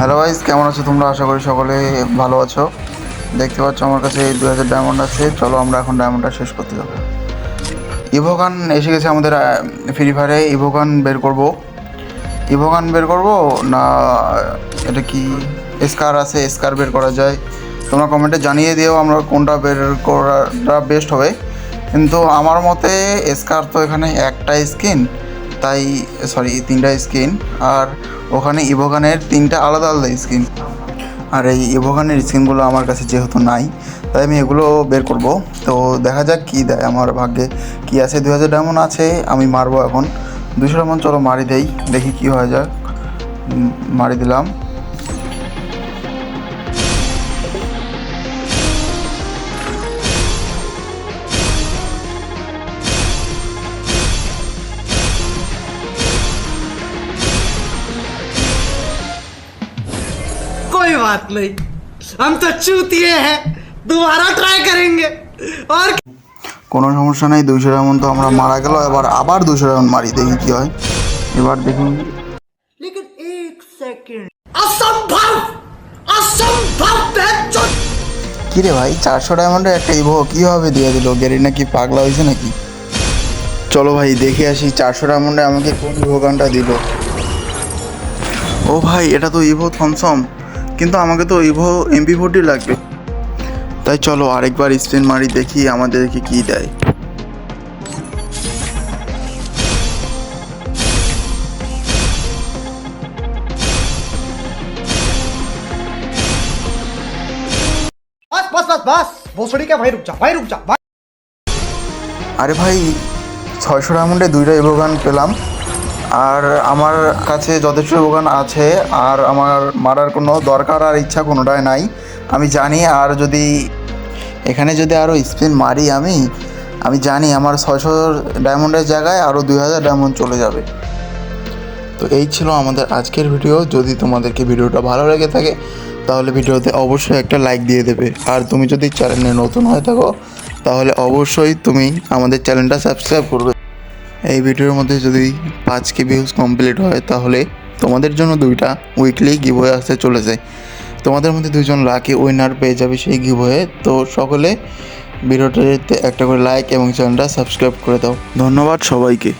Hello guys কেমন আছো তোমরা? আশা করি সকলে ভালো আছো। দেখতে পাচ্ছ আমার কাছে এই দু হাজার ডায়মন্ড আছে। চলো আমরা এখন ডায়মন্ডটা শেষ করতে যাব। ইভোগান এসে গেছে আমাদের ফ্রি ফায়ারে ইভোগান বের করব। ইভোগান বের করব না, এটা কি? স্কার আছে স্কার বের করা যায়। তোমরা কমেন্টে জানিয়ে দিও আমরা কোনটা বের করাটা বেস্ট হবে। কিন্তু আমার মতে স্কার তো এখানে একটা স্কিন তাই সরি তিনটা স্ক্রিন আর ওখানে ইভোগানের তিনটা আলাদা আলাদা স্ক্রিন আর এই ইভোগানের স্ক্রিনগুলো আমার কাছে যেহেতু নাই, তাই আমি এগুলো বের করব। তো দেখা যাক কী দেয়, আমার ভাগ্যে কী আছে। দু হাজার ডায়মন্ড আছে, আমি মারবো এখন। দুশো ডায়মন্ড চলো মারি দেই, দেখি কী হয়ে যাক। মারি দিলাম। कोई बात नहीं हम तो चूतिए हैं दोबारा ट्राई करेंगे और কোনো সমস্যা নেই দুইশো ডায়মন্ড তো আমরা মারা গেল এবার আবার দুশো ডায়মন্ড মারি দেখি কী হয় এবার দেখি लेकिन एक सेकंड असंभव असंभव बेचो কী রে ভাই চারশো ডায়মন্ডে একটা ইভো কীভাবে দিয়ে দিল গেরি নাকি পাগলা হয়েছে নাকি চলো ভাই দেখে আসি চারশো ডায়মন্ডে আমাকে কোন ইভো গানটা দিল ও ভাই এটা তো ইভো থমসম কিন্তু আমাকে তো ওইভো এমপি ফোরটি লাগবে। তাই চলো আরেকবার স্পিন মারি দেখি আমাদেরকে কি দেয়। আরে ভাই ছয়শো রাউন্ডে দুইটা এভোগান পেলাম। আর আমার কাছে যথেষ্ট ইভোগান আছে, আর আমার মারার কোনো দরকার আর ইচ্ছা কোনোটাই নাই। আমি জানি, আর যদি এখানে যদি আরও স্পিন মারি আমি আমি জানি আমার ছয়শো ডায়মন্ডের জায়গায় আরও দুই হাজার ডায়মন্ড চলে যাবে। তো এই ছিল আমাদের আজকের ভিডিও যদি তোমাদেরকে ভিডিওটা ভালো লেগে থাকে, তাহলে ভিডিওতে অবশ্যই একটা লাইক দিয়ে দেবে। আর তুমি যদি চ্যানেলে নতুন হয়ে থাকো, তাহলে অবশ্যই তুমি আমাদের চ্যানেলটা সাবস্ক্রাইব করবে। এই ভিডিওর মধ্যে যদি পাঁচ কে ভিউজ কমপ্লিট হয়, তাহলে তোমাদের জন্য দুইটা উইকলি গিভওয়ে আসতে চলে যায় তোমাদের মধ্যে দুজন লাকি উইনার পেয়ে যাবে সেই গিভওয়ে তো সকলে ভিডিওটাতে একটা করে লাইক এবং চ্যানেলটা সাবস্ক্রাইব করে দাও। ধন্যবাদ সবাইকে।